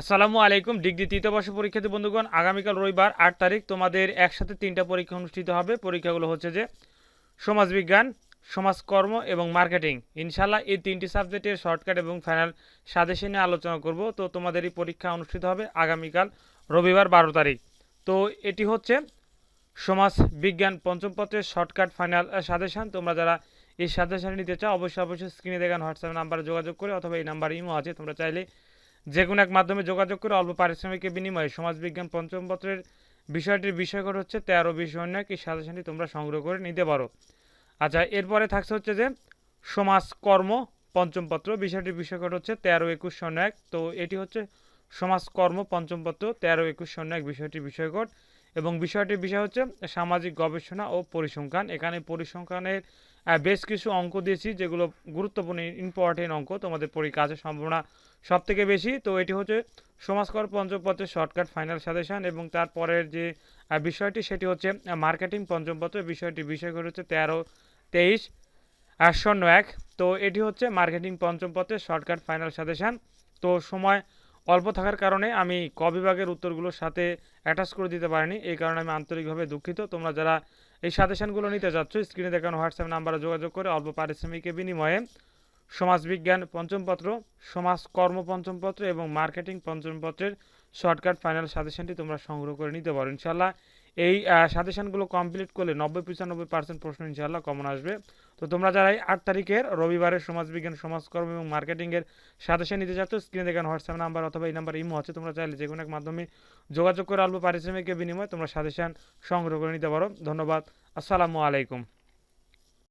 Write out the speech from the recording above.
আসসালামু আলাইকুম, ডিগ্রি তৃতীয় বর্ষ পরীক্ষার্থী বন্ধুগণ, আগামীকাল রবিবার আট তারিখ তোমাদের একসাথে তিনটা পরীক্ষা অনুষ্ঠিত হবে। পরীক্ষাগুলো হচ্ছে যে সমাজবিজ্ঞান, সমাজকর্ম এবং মার্কেটিং। ইনশাল্লাহ এই তিনটি সাবজেক্টের শর্টকাট এবং ফাইনাল সাজেশন নিয়ে আলোচনা করব। তো তোমাদের এই পরীক্ষা অনুষ্ঠিত হবে আগামীকাল রবিবার বারো তারিখ। তো এটি হচ্ছে সমাজ বিজ্ঞান পঞ্চম পত্রের শর্টকাট ফাইনাল সাজেশন। তোমরা যারা এই সাজেশন নিতে চাও, অবশ্যই অবশ্যই স্ক্রিনে দেখান হোয়াটসঅ্যাপ নাম্বারে যোগাযোগ করে অথবা এই নাম্বার ইমো আছে, তোমরা চাইলে যে কোনো এক মাধ্যমে যোগাযোগ করে অল্প পারিশ্রমিকের বিনিময়ে সমাজবিজ্ঞান পঞ্চম পত্রের বিষয়টির বিষয়কর হচ্ছে তেরো বিষয় অন্য এই সাজেশনটি তোমরা সংগ্রহ করে নিতে পারো। আচ্ছা এরপরে থাকছে হচ্ছে যে সমাজকর্ম পঞ্চম পত্র, বিষয়টির বিষয়কর হচ্ছে তেরো একুশ শূন্য এক। তো এটি হচ্ছে সমাজকর্ম পঞ্চম পত্র, তেরো একুশ শূন্য এক বিষয়টির বিষয়কর। এবং বিষয়টির বিষয় হচ্ছে সামাজিক গবেষণা ও পরিসংখ্যান। এখানে পরিসংখ্যানের বেশ কিছু অঙ্ক দিয়েছি, যেগুলো গুরুত্বপূর্ণ ইম্পর্টেন্ট অঙ্ক। তোমাদের আছে সম্ভাবনা সব থেকে বেশি। তো এটি হচ্ছে সমাজকর পঞ্চম পত্রের শর্টকাট ফাইনাল সাজেশন এবং তারপরের যে বিষয়টি, সেটি হচ্ছে মার্কেটিং পঞ্চম পত্র বিষয়টি বিষয় হচ্ছে তেরো, তেইশ শূন্য এক। তো এটি হচ্ছে মার্কেটিং পঞ্চম পত্রের শর্টকাট ফাইনাল সাজেশন তো সময় অল্প থাকার কারণে আমি ক বিভাগের উত্তরগুলোর সাথে অ্যাটাচ করে দিতে পারিনি। এই কারণে আমি আন্তরিকভাবে দুঃখিত। তোমরা যারা এই সাজেশনগুলো নিতে যাচ্ছ স্ক্রিনে দেখানো হোয়াটসঅ্যাপ নাম্বারে যোগাযোগ করে অল্প পারিশ্রমিকের বিনিময়ে সমাজবিজ্ঞান পঞ্চম পত্র, সমাজ কর্ম পঞ্চম পত্র এবং মার্কেটিং পঞ্চম পত্রের শর্টকাট ফাইনাল সাজেশনটি তোমরা সংগ্রহ করে নিতে পারো ইনশাল্লাহ এই সাজেশনগুলো কমপ্লিট করলে নব্বই পঁচানব্বই পার্সেন্ট প্রশ্ন ইনশাল্লাহ কমন আসবে। তো তোমরা যারা এই আট তারিখের রবিবারের সমাজবিজ্ঞান, সমাজকর্ম এবং মার্কেটিংয়ের সাজেশন নিতে চাচ্ছ স্ক্রিনে দেখানো হোয়াটসঅ্যাপ নাম্বার অথবা এই নাম্বার ইমো আছে, তোমরা চাইলে যে কোনো এক মাধ্যমে যোগাযোগ করে অল্প পারিশ্রমিকের বিনিময়ে তোমরা সাজেশন সংগ্রহ করে নিতে পারো। ধন্যবাদ। আসসালামু আলাইকুম।